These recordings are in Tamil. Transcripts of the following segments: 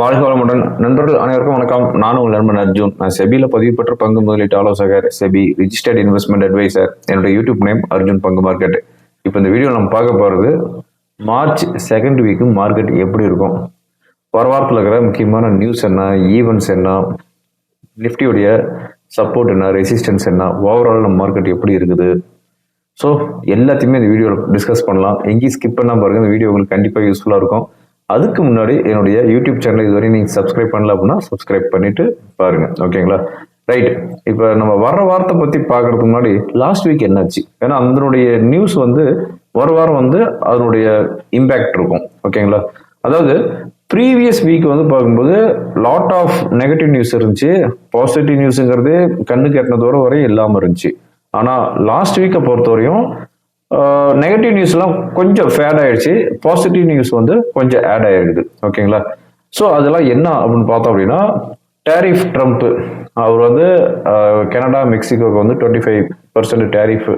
வாழ்க வளமுடன். நண்பர்கள் அனைவருக்கும் வணக்கம். நானும் உங்கள் நண்பன் அர்ஜுன். நான் செபியில் பதிவு பெற்ற பங்கு முதலீட்டு ஆலோசகர் செபி ரிஜிஸ்டர்ட் இன்வெஸ்ட்மெண்ட் அட்வைசர் என்னோட யூடியூப் நேம் அர்ஜுன் பங்கு மார்க்கெட் இப்போ இந்த வீடியோ நம்ம பார்க்க போகிறது மார்ச் செகண்ட் வீக்கு மார்க்கெட் எப்படி இருக்கும்? வர வாரத்தில் இருக்கிற முக்கியமான நியூஸ் என்ன? ஈவெண்ட்ஸ் என்ன? நிஃப்டியுடைய சப்போர்ட் என்ன? ரெசிஸ்டன்ஸ் என்ன? ஓவரால் நம்ம மார்க்கெட் எப்படி இருக்குது? ஸோ எல்லாத்தையுமே இந்த வீடியோவில் டிஸ்கஸ் பண்ணலாம். எங்கேயும் ஸ்கிப் பண்ணால் பாருங்கள் இந்த வீடியோ உங்களுக்கு கண்டிப்பாக யூஸ்ஃபுல்லாக இருக்கும். அதுக்கு முன்னாடி என்னுடைய யூடியூப் சேனல் இதுவரை நீங்கள் சப்ஸ்கிரைப் பண்ணல அப்படின்னா சப்ஸ்கிரைப் பண்ணிட்டு பாருங்க. ஓகேங்களா ரைட் இப்போ நம்ம வர வாரத்தை பற்றி பார்க்கறதுக்கு முன்னாடி லாஸ்ட் வீக் என்னாச்சு? ஏன்னா அதனுடைய நியூஸ் வந்து ஒரு வாரம் வந்து அதனுடைய இம்பேக்ட் இருக்கும். ஓகேங்களா அதாவது ப்ரீவியஸ் வீக் வந்து பார்க்கும்போது லாட் ஆஃப் நெகட்டிவ் நியூஸ் இருந்துச்சு. பாசிட்டிவ் நியூஸுங்கிறது கண்ணுக்கு எட்டின தூரம் வரை இல்லாமல் இருந்துச்சு. ஆனால் லாஸ்ட் வீக்கை பொறுத்தவரையும் நெகட்டிவ் நியூஸ்லாம் கொஞ்சம் ஃபேட் ஆயிடுச்சு. பாசிட்டிவ் நியூஸ் வந்து கொஞ்சம் ஆட் ஆகிடுது ஓகேங்களா? ஸோ அதெல்லாம் என்ன அப்படின்னு பார்த்தோம் அப்படின்னா டேரிஃப் ட்ரம்ப் அவர் வந்து கனடா மெக்சிகோக்கு வந்து டுவெண்ட்டி ஃபைவ் பர்சன்ட் டேரிஃப்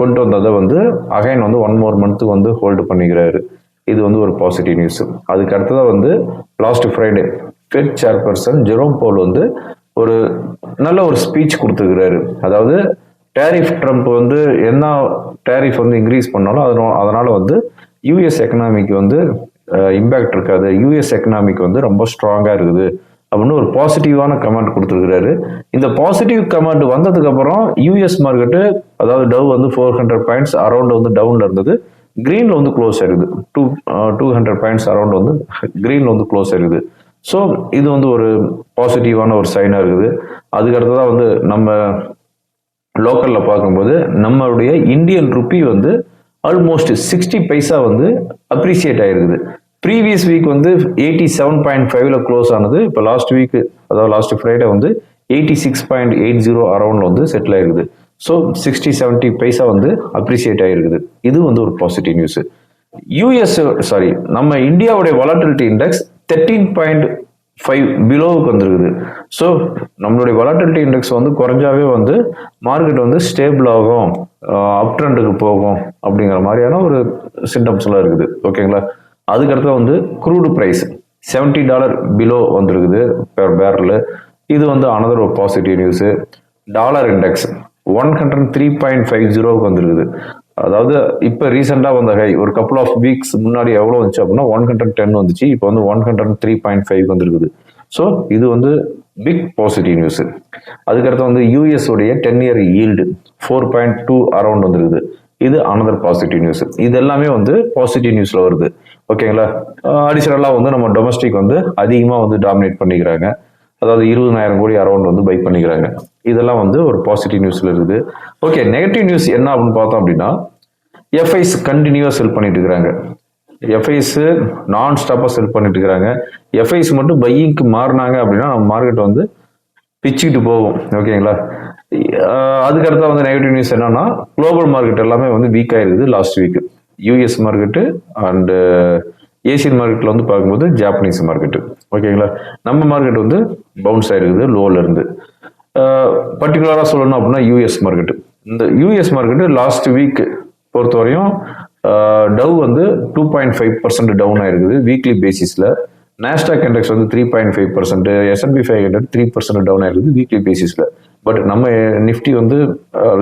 கொண்டு வந்ததை வந்து அகைன் வந்து ஒன் மோர் மந்த்துக்கு வந்து ஹோல்டு பண்ணிக்கிறாரு. இது வந்து ஒரு பாசிட்டிவ் நியூஸ் அதுக்கு அடுத்ததாக வந்து last Friday Fed chairperson Jerome Powell வந்து ஒரு நல்ல ஒரு ஸ்பீச் கொடுத்துக்கிறாரு. அதாவது டேரிஃப் ட்ரம்ப் வந்து என்ன டேரிஃப் வந்து இன்க்ரீஸ் பண்ணாலும் அதனால அதனால வந்து யூஎஸ் எக்கனாமிக்கு வந்து இம்பேக்ட் இருக்காது. யூஎஸ் எக்கனாமிக் வந்து ரொம்ப ஸ்ட்ராங்காக இருக்குது. அப்படின்னு ஒரு பாசிட்டிவான கமெண்ட் கொடுத்துருக்கிறாரு. இந்த பாசிட்டிவ் கமெண்ட் வந்ததுக்கப்புறம் யூஎஸ் மார்க்கெட்டு அதாவது டவ் வந்து ஃபோர் ஹண்ட்ரட் பாயிண்ட்ஸ் அரௌண்ட் வந்து டவுனில் இருந்தது. க்ரீனில் வந்து க்ளோஸ் ஆயிருக்குது. Two two hundred points around வந்து க்ரீனில் வந்து க்ளோஸ் ஆயிருக்குது. ஸோ இது வந்து ஒரு பாசிட்டிவான ஒரு சைனாக இருக்குது. அதுக்கு தான் வந்து நம்ம லோக்கலில் பார்க்கும்போது நம்மளுடைய இந்தியன் ருப்பி வந்து ஆல்மோஸ்ட் சிக்ஸ்டி பைசா வந்து அப்ரிசியேட் ஆகிருக்குது ப்ரீவியஸ் வீக் வந்து எயிட்டி செவன் பாயிண்ட் ஃபைவ்ல க்ளோஸ் ஆனது. இப்போ லாஸ்ட் வீக் அதாவது லாஸ்ட் ஃப்ரைடே வந்து eighty six point eight zero அரௌண்டில் வந்து செட்டில் ஆயிருக்குது. ஸோ சிக்ஸ்டி செவன்ட்டி பைசா வந்து அப்ரிசியேட் ஆகிருக்குது இது வந்து ஒரு பாசிட்டிவ் நியூஸ் யூஎஸ் சாரி நம்ம இந்தியாவுடைய volatility index thirteen point five பிலோவுக்கு வந்துருக்குது. ஸோ நம்மளுடைய வாலட்டிலிட்டி இண்டெக்ஸ் வந்து குறைஞ்சாவே வந்து மார்க்கெட் வந்து ஸ்டேபிள் ஆகும். அப் ட்ரெண்டுக்கு போகும் அப்படிங்கிற மாதிரியான ஒரு சிம்டம்ஸ்லாம் இருக்குது. ஓகேங்களா அதுக்கடுத்து வந்து crude price seventy dollar below வந்திருக்குது பெர் பேரல் இது வந்து அனதர் ஒரு positive news dollar index one hundred three point five ஜீரோவுக்கு வந்துருக்குது. அதாவது இப்போ ரீசெண்டாக வந்த ஹை ஒரு கப்புள் ஆஃப் வீக்ஸ் முன்னாடி எவ்வளோ வந்துச்சு அப்படின்னா ஒன் ஹண்ட்ரட் டென் வந்துச்சு. இப்போ வந்து one hundred three point five வந்துருக்குது. ஸோ இது வந்து பிக் பாசிட்டிவ் நியூஸ் அதுக்கடுத்து வந்து யூஎஸ் உடைய ten year yield four point two around வந்துருக்குது. இது அனதர் பாசிட்டிவ் நியூஸ் இது எல்லாமே வந்து பாசிட்டிவ் நியூஸ்ல வருது. ஓகேங்களா அடிஷனலாக வந்து நம்ம டொமஸ்டிக் வந்து அதிகமாக வந்து டாமினேட் பண்ணிக்கிறாங்க. அதாவது இருபதாயிரம் கோடி அரௌண்ட் வந்து பை பண்ணிக்கிறாங்க. இதெல்லாம் வந்து ஒரு பாசிட்டிவ் நியூஸ்ல இருக்குது. ஓகே நெகட்டிவ் நியூஸ் என்ன அப்படின்னு பார்த்தோம் அப்படின்னா எஃப்ஐஸ் கண்டினியூவாக செல் பண்ணிட்டு இருக்கிறாங்க. எஃப்ஐஸ் நான் ஸ்டாப்பாக செல் பண்ணிட்டு இருக்கிறாங்க எஃப்ஐஸ் மட்டும் பையிங்க்கு மாறினாங்க அப்படின்னா நம்ம மார்க்கெட் வந்து பிச்சுக்கிட்டு போகும். ஓகேங்களா அதுக்கடுத்தா வந்து நெகட்டிவ் நியூஸ் என்னன்னா குளோபல் மார்க்கெட் எல்லாமே வந்து வீக் ஆயிருக்குது last week US market and Asian மார்க்கெட்டில் வந்து பார்க்கும்போது ஜாப்பனீஸ் மார்க்கெட்டு ஓகேங்களா நம்ம மார்க்கெட் வந்து பவுன்ஸ் ஆயிருக்குது லோலேருந்து பர்டிகுலராக சொல்லணும் அப்படின்னா யூஎஸ் மார்க்கெட்டு இந்த யூஎஸ் மார்க்கெட்டு லாஸ்ட் வீக் பொறுத்தவரையும் டவ் வந்து two point five percent down ஆயிருக்குது வீக்லி பேசிஸில் நாஸ்டாக் இண்டெக்ஸ் வந்து three point five percent S and P five hundred three percent down ஆயிருக்குது வீக்லி பேசிஸில் பட் நம்ம நிஃப்டி வந்து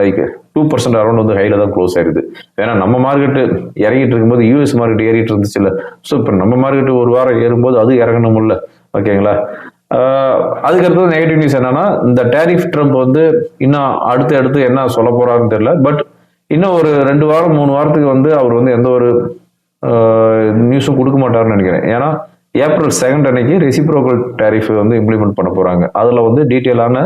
லைக் டூ பர்சன்ட் அரௌண்ட் வந்து ஹைல தான் க்ளோஸ் ஆயிருது ஏன்னா நம்ம மார்க்கெட்டு இறங்கிட்டு இருக்கும்போது யூஎஸ் மார்க்கெட் ஏறிட்டு இருந்துச்சு இல்லை. ஸோ இப்போ நம்ம மார்க்கெட் ஒரு வாரம் ஏறும்போது அது இறங்கணும்ல. ஓகேங்களா அதுக்கடுத்தது நெகட்டிவ் நியூஸ் என்னன்னா இந்த டேரிஃப் ட்ரம்ப் வந்து இன்னும் அடுத்து அடுத்து என்ன சொல்ல போறாருன்னு தெரியல. பட் இன்னும் ஒரு ரெண்டு வாரம் மூணு வாரத்துக்கு வந்து அவர் வந்து எந்த ஒரு நியூஸும் கொடுக்க மாட்டாருன்னு நினைக்கிறேன். ஏன்னா ஏப்ரல் செகண்ட் அன்னைக்கு ரெசிப்ரோக்கல் டேரிஃப் வந்து இம்ப்ளிமெண்ட் பண்ண போறாங்க. அதுல வந்து டீட்டெயிலான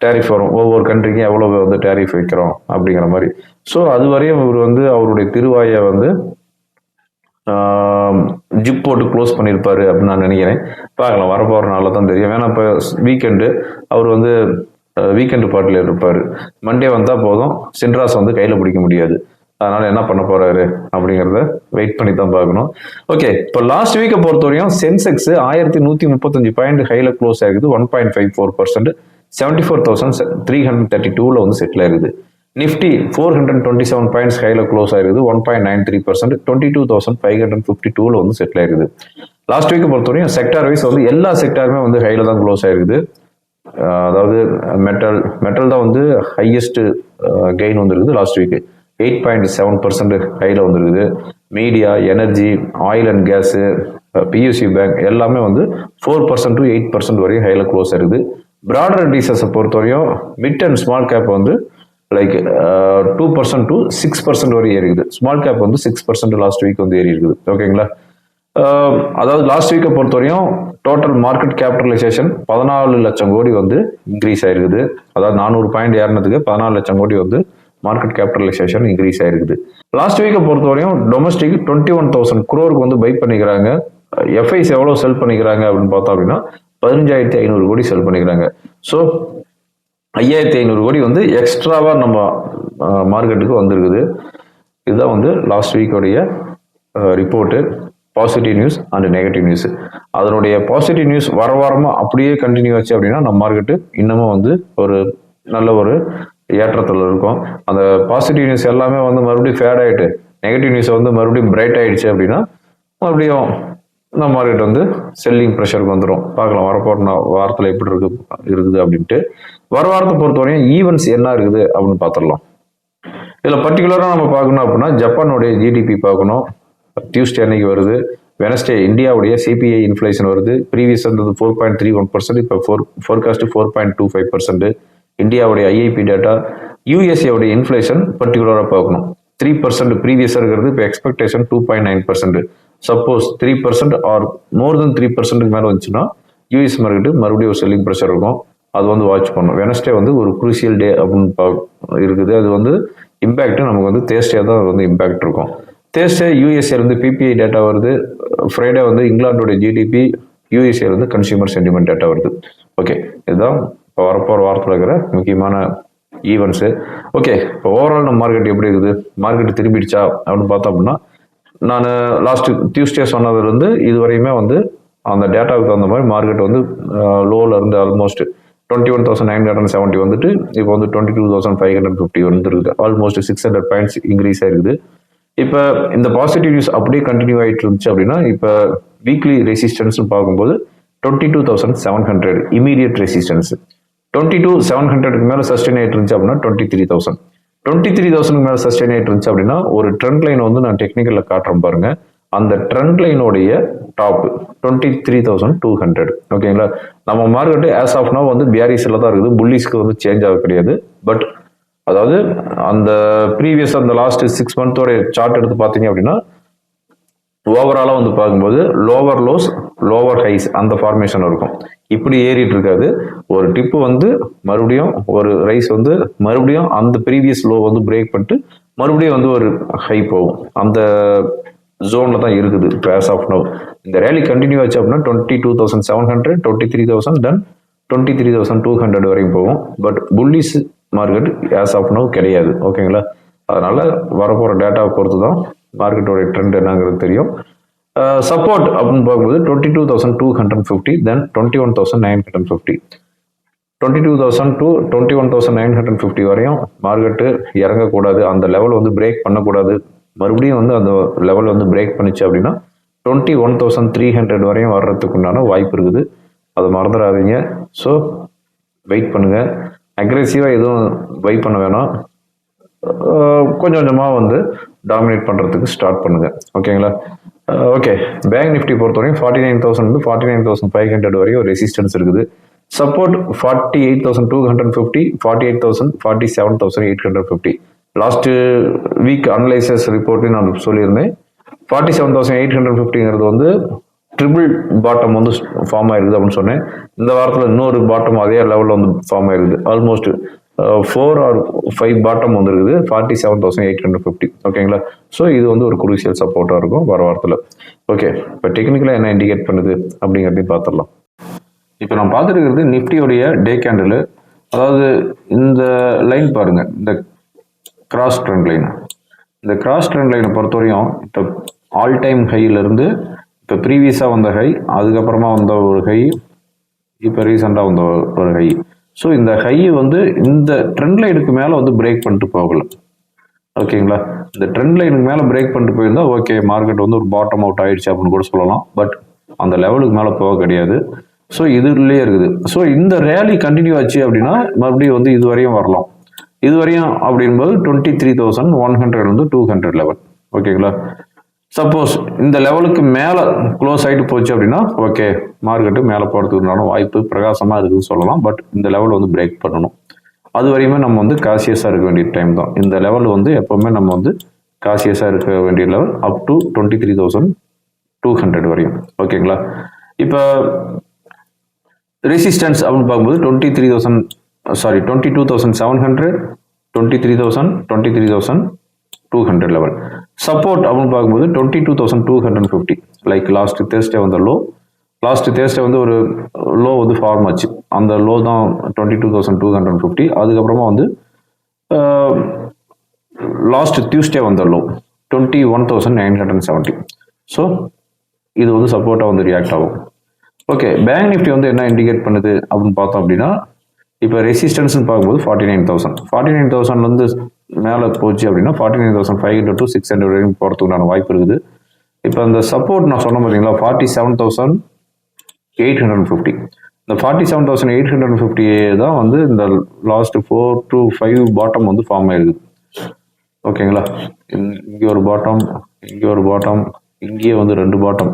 டேரிஃப் வரும். ஒவ்வொரு கண்ட்ரிக்கும் எவ்வளவு வந்து டேரிஃப் வைக்கிறோம் அப்படிங்கிற மாதிரி. ஸோ அது வரையும் இவர் வந்து அவருடைய திருவாயை வந்து ஜிப் போட்டு க்ளோஸ் பண்ணியிருப்பாரு அப்படின்னு நான் நினைக்கிறேன். பார்க்கலாம். வரப்போகிறனால தான் தெரியும். ஏன்னா இப்போ வீக்கெண்டு அவர் வந்து வீக்கெண்டு பார்ட்டியில் இருப்பார். மண்டே வந்தால் போதும். சின்ராஸ் வந்து கையில் பிடிக்க முடியாது. அதனால் என்ன பண்ண போகிறாரு அப்படிங்கிறத வெயிட் பண்ணி தான் பார்க்கணும். ஓகே இப்போ லாஸ்ட் வீக்கை பொறுத்தவரையும் சென்செக்ஸ் ஆயிரத்தி நூற்றி முப்பத்தஞ்சு பாயிண்ட் ஹையில் க்ளோஸ் ஆகுது one point five four percent seventy four thousand three hundred thirty டூவில் வந்து செட்டில் ஆயிருக்குது. Nifty four hundred twenty seven points ஹையில் க்ளோஸ் ஆயிருக்குது. One point nine three percent twenty two thousand five hundred fifty டூவில் வந்து செட்டில் ஆயிருக்குது. லாஸ்ட் வீக்கை பொறுத்தவரையும் செக்டார் வைஸ் வந்து எல்லா செக்டாருமே வந்து ஹையில் தான் க்ளோஸ் ஆயிருக்குது. அதாவது மெட்டல் மெட்டல் தான் வந்து ஹையஸ்ட் கெயின் வந்துருக்குது last week eight point seven percent ஹையில் வந்துருக்குது. Media energy oil and gas PSU bank எல்லாமே வந்து four percent to eight percent வரையும் ஹையில் க்ளோஸ் ஆயிருக்குது. ப்ராடர் டீசஸை பொறுத்தவரையும் மிட் அண்ட் ஸ்மால் கேப் வந்து like two percent to six percent வரையும் ஏறி இருக்குது ஸ்மால் கேப் வந்து சிக்ஸ் பர்சன்ட் லாஸ்ட் வீக் வந்து ஏறி இருக்குது ஓகேங்களா அதாவது லாஸ்ட் வீக்கை பொறுத்தவரையும் டோட்டல் மார்க்கெட் கேபிட்டலைசேஷன் பதினாலு லட்சம் கோடி வந்து இன்க்ரீஸ் ஆயிருக்குது. அதாவது நானூறு பாயிண்ட் ஏறினதுக்கு பதினாலு லட்சம் கோடி வந்து மார்க்கெட் கேபிட்டலைசேஷன் இன்க்ரீஸ் ஆயிருக்குது. லாஸ்ட் வீக்கை பொறுத்தவரையும் டொமஸ்டிக் டுவெண்ட்டி ஒன் தௌசண்ட் குரோருக்கு வந்து பை பண்ணிக்கிறாங்க. எஃப்ஐஸ் எவ்வளோ செல் பண்ணிக்கிறாங்க அப்படின்னு பார்த்தோம் அப்படின்னா பதினஞ்சாயிரத்தி ஐநூறு கோடி செல் பண்ணிக்கிறாங்க. ஸோ ஐயாயிரத்தி ஐநூறு கோடி வந்து எக்ஸ்ட்ராவாக நம்ம மார்க்கெட்டுக்கு வந்திருக்குது. இதுதான் வந்து last வீக்கோடைய report positive news and negative news அதனுடைய பாசிட்டிவ் நியூஸ் வர வாரமாக அப்படியே கண்டினியூ ஆச்சு அப்படின்னா நம்ம மார்க்கெட்டு இன்னமும் வந்து ஒரு நல்ல ஒரு ஏற்றத்தில் இருக்கும். அந்த பாசிட்டிவ் நியூஸ் எல்லாமே வந்து மறுபடியும் ஃபேட் ஆகிட்டு நெகட்டிவ் நியூஸ் வந்து மறுபடியும் பிரைட் ஆகிடுச்சு அப்படின்னா மறுபடியும் நம்ம மார்க்கெட் வந்து செல்லிங் ப்ரெஷருக்கு வந்துடும் பார்க்கலாம் வரப்போற வாரத்தில் எப்படி இருக்கு இருக்குது அப்படின்ட்டு. வர வாரத்தை பொறுத்தவரையும் ஈவெண்ட்ஸ் என்ன இருக்குது அப்படின்னு பார்த்துடலாம். இதில் பர்டிகுலராக நம்ம பார்க்கணும் அப்படின்னா ஜப்பானுடைய ஜிடிபி பார்க்கணும். டியூஸ்டே அன்னைக்கு வருது. வெனஸ்டே இந்தியாவுடைய சிபிஐ இன்ஃப்ளேஷன் வருது. ப்ரீவியஸ் இருந்தது four point three one percent இப்போ four forecast four point two five percent இந்தியாவுடைய ஐஐபி டேட்டா யூஎஸ்ஏவுடைய இன்ஃப்ளேஷன் பர்டிகுலராக பார்க்கணும். த்ரீ பர்சன்ட் ப்ரீவியஸாக இருக்கிறது இப்போ expectation two point nine percent suppose three percent or more than three பர்சன்ட்டுக்கு மேலே வந்துச்சுன்னா யூஎஸ் மார்க்கெட்டு மறுபடியும் ஒரு செல்லிங் ப்ரெஷர் இருக்கும். அது வந்து வாட்ச் பண்ணும். வெனஸ்டே வந்து ஒரு குரூசியல் டே அப்படின்னு பா இருக்குது. அது வந்து இம்பேக்ட் நமக்கு வந்து தேஸ்டே தான் அது வந்து இம்பேக்ட் இருக்கும். தேர்ஸ்டே யூஎஸ்ஏலேருந்து பிபிஐ டேட்டா வருது. ஃப்ரைடே வந்து இங்கிலாந்துடைய ஜிடிபி யூஎஸ்ஏலேருந்து வந்து கன்சியூமர் சென்டிமெண்ட் டேட்டா வருது. ஓகே இதுதான் இப்போ வரப்போகிற வாரத்தில் இருக்கிற முக்கியமான ஈவெண்ட்ஸு ஓகே இப்போ ஓவரால் நம்ம மார்க்கெட் எப்படி இருக்குது? மார்க்கெட் திரும்பிடுச்சா அப்படின்னு பார்த்தோம் அப்படின்னா நான் லாஸ்ட் டியூஸ்டே சொன்னதுலேருந்து இது வரையுமே வந்து அந்த டேட்டாவுக்கு தகுந்த மாதிரி மார்க்கெட் வந்து லோவில் இருந்து almost twenty one thousand nine hundred seventy வந்துட்டு இப்போ வந்து twenty two thousand five hundred fifty வந்துருக்குது almost six hundred points increase ஆயிருக்குது. இப்போ இந்த பாசிட்டிவ் நியூஸ் அப்படியே கண்டினியூ ஆகிட்டு இருந்துச்சு அப்படின்னா இப்போ வீக்லி ரெசிஸ்டன்ஸ்னு பார்க்கும்போது twenty two thousand seven hundred immediate resistance twenty two seven ஹண்ட்ரடுக்கு மேலே சஸ்டெயின் ஆகிட்டு இருந்துச்சு அப்படின்னா twenty three thousand twenty three thousand மேலே சஸ்டெயின் ஆகிட்டு இருந்துச்சு அப்படின்னா ஒரு ட்ரெண்ட் லைன் வந்து நான் டெக்னிக்கலில் காட்டுறேன் பாருங்க. அந்த trend லைனுடைய top twenty three thousand two hundred ஓகேங்களா நம்ம மார்க்கெட்டு ஆஸ் ஆஃப் நோ வந்து பிஆர்இஸில் தான் இருக்குது. புல்லிஸ்க்கு வந்து சேஞ்ச் ஆக கிடையாது. பட் அதாவது அந்த ப்ரீவியஸ் அந்த லாஸ்ட் சிக்ஸ் மந்த்தோட சார்ட் எடுத்து பார்த்தீங்க அப்படின்னா ஓவராலாக வந்து பார்க்கும்போது லோவர் லோஸ் லோவர் ஹைஸ் அந்த ஃபார்மேஷன் இருக்கும். இப்படி ஏறிட்டு இருக்காது. ஒரு டிப்பு வந்து மறுபடியும் ஒரு ரைஸ் வந்து மறுபடியும் அந்த ப்ரீவியஸ் லோ வந்து பிரேக் பண்ணிட்டு மறுபடியும் வந்து ஒரு ஹை போகும். அந்த ஜோனில் தான் இருக்குது கிளாஸ் ஆஃப் நோ இந்த ரேலி கண்டினியூ ஆச்சு அப்படின்னா twenty two thousand seven hundred twenty three thousand then twenty three thousand two hundred வரைக்கும் போகும். But bullish market as of now கிடையாது. ஓகேங்களா அதனால் வரப்போகிற டேட்டாவை பொறுத்து தான் மார்க்கெட்டோட ட்ரெண்ட் என்னங்கிறது தெரியும். சப்போர்ட் அப்படின்னு பார்க்கும்போது twenty two thousand two hundred fifty then twenty one thousand nine hundred fifty twenty two thousand two twenty one thousand nine hundred fifty வரையும் மார்க்கெட்டு இறங்கக்கூடாது. அந்த லெவல் வந்து பிரேக் பண்ணக்கூடாது. மறுபடியும் வந்து அந்த லெவல் வந்து பிரேக் பண்ணிச்சு அப்படின்னா twenty one thousand three hundred வரையும் வர்றதுக்கு உண்டான வாய்ப்பு இருக்குது. அதை மறந்துடாதீங்க. ஸோ வெயிட் பண்ணுங்கள் அக்ரெசிவாக எதுவும் பை பண்ண வேணாம். கொஞ்சம் கொஞ்சமாக வந்து டாமினேட் பண்ணுறதுக்கு ஸ்டார்ட் பண்ணுங்க. ஓகேங்களா ஓகே பேங்க் நிஃப்டி பொறுத்தவரைக்கும் ஃபார்ட்டி நைன் தௌசண்ட் வந்து forty nine thousand five hundred வரையும் ரெசிஸ்டன்ஸ் இருக்குது. Support forty eight thousand two hundred fifty forty eight thousand forty seven thousand eight hundred fifty last week analysis ரிப்போர்ட்டையும் நான் சொல்லியிருந்தேன். Forty seven thousand eight hundred ஃபிஃப்டிங்கிறது வந்து ட்ரிபிள் பாட்டம் வந்து ஃபார்ம் ஆயிருக்குது அப்படின்னு சொன்னேன். இந்த வாரத்தில் இன்னொரு பாட்டம் அதே லெவலில் வந்து ஃபார்ம் ஆயிருக்குது almost four or five bottom வந்துருக்குது. Forty seven thousand eight hundred fifty ஓகேங்களா ஸோ இது வந்து ஒரு குரூசியல் சப்போர்ட்டாக இருக்கும் வர வாரத்தில். ஓகே இப்போ டெக்னிக்கலாக என்ன இண்டிகேட் பண்ணுது அப்படிங்கிறதையும் பார்த்துடலாம் இப்போ நான் பார்த்துருக்கிறது நிஃப்டியோடைய டே கேண்டில் அதாவது இந்த லைன் பாருங்க. இந்த கிராஸ் ட்ரெண்ட் லைன் இந்த கிராஸ் ட்ரெண்ட் லைனை பொறுத்தவரையும் இப்போ ஆல் டைம் ஹையிலிருந்து இப்போ ப்ரீவியஸாக வந்த ஹை அதுக்கப்புறமா வந்த ஒரு ஹை இப்போ ரீசெண்டாக வந்த ஒரு ஹை ஸோ இந்த ஹை வந்து இந்த ட்ரெண்ட் லைனுக்கு மேலே வந்து பிரேக் பண்ணிட்டு போகல. ஓகேங்களா? இந்த ட்ரெண்ட் லைனுக்கு மேலே பிரேக் பண்ணிட்டு போயிருந்தா ஓகே மார்க்கெட் வந்து ஒரு பாட்டம் அவுட் ஆயிடுச்சு அப்படின்னு கூட சொல்லலாம். பட் அந்த லெவலுக்கு மேலே போக கிடையாது. ஸோ இதுலேயே இருக்குது. ஸோ இந்த ரேலி கண்டினியூ ஆச்சு அப்படின்னா மறுபடியும் வந்து இது வரையும் வரலாம். இது வரையும் அப்படின்போது twenty three thousand one hundred வந்து டூ ஹண்ட்ரட் லெவல் ஓகேங்களா? சப்போஸ் இந்த லெவலுக்கு மேலே க்ளோஸ் ஆகிட்டு போச்சு அப்படின்னா ஓகே மார்க்கெட்டு மேலே போகிறதுக்குனாலும் வாய்ப்பு பிரகாசமாக இருக்குதுன்னு சொல்லலாம். பட் இந்த லெவல் வந்து பிரேக் பண்ணணும். அது வரையுமே நம்ம வந்து காசியஸாக இருக்க வேண்டிய டைம் தான். இந்த லெவல் வந்து எப்போவுமே நம்ம வந்து காசியஸாக இருக்க வேண்டிய level up to twenty three thousand two hundred வரையும் ஓகேங்களா இப்போ ரெசிஸ்டன்ஸ் அப்படின்னு பார்க்கும்போது twenty three thousand sorry twenty two thousand seven hundred twenty three thousand twenty three thousand two hundred level support அப்படின்னு பார்க்கும்போது twenty two thousand two hundred fifty like last Thursday வந்த லோ லாஸ்ட் தேர்ஸ்டே வந்து ஒரு லோ வந்து ஃபார்ம் ஆச்சு. அந்த லோ தான் twenty two thousand two hundred fifty அதுக்கப்புறமா வந்து லாஸ்ட் டியூஸ்டே வந்த low twenty one thousand nine hundred seventy so இது வந்து சப்போர்ட்டாக வந்து ரியாக்ட் ஆகும். ஓகே பேங்க் நிஃப்டி வந்து என்ன இண்டிகேட் பண்ணுது அப்படின்னு பார்த்தோம் அப்படின்னா இப்போ ரெசிஸ்டன்ஸ்னு பார்க்கும்போது forty nine thousand forty nine thousand வந்து மேலே போச்சு அப்படின்னா forty nine thousand five hundred to six hundred வரைக்கும் போகிறதுக்குண்டான வாய்ப்பு இருக்குது. இப்போ அந்த சப்போர்ட் நான் சொன்ன பார்த்தீங்களா forty seven thousand eight hundred fifty இந்த forty seven thousand eight hundred fifty தான் வந்து இந்த last four to five bottom வந்து ஃபார்ம் ஆயிருக்குது ஓகேங்களா? இங்கே ஒரு பாட்டம் இங்கே ஒரு பாட்டம் இங்கேயே வந்து ரெண்டு பாட்டம்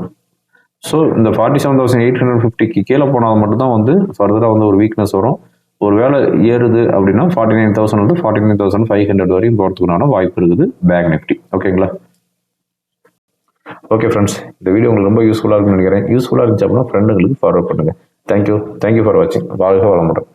ஸோ இந்த forty seven thousand eight hundred ஃபிஃப்டிக்கு கீழே போனால் மட்டும்தான் வந்து ஃபர்தராக வந்து ஒரு வீக்னஸ் வரும். ஒரு வேளை ஏறுது அப்படின்னா ஃபார்ட்டி நைன் தௌசண்ட் வந்து forty nine thousand five hundred வரையும் போகிறதுக்குனான வாய்ப்பு இருக்குது பேங்க் நிஃப்டி ஓகேங்களா ஓகே ஃப்ரெண்ட்ஸ் இந்த வீடியோ உங்களுக்கு ரொம்ப யூஸ்ஃபுல்லாக இருக்குன்னு நினைக்கிறேன். யூஸ்ஃபுல்லாக இருந்துச்சு அப்படின்னா ஃப்ரெண்டுங்களுக்கு ஃபார்வர்ட் பண்ணுங்கள் thank you thank you for வாட்சிங் வாழ்க வளமுடன்.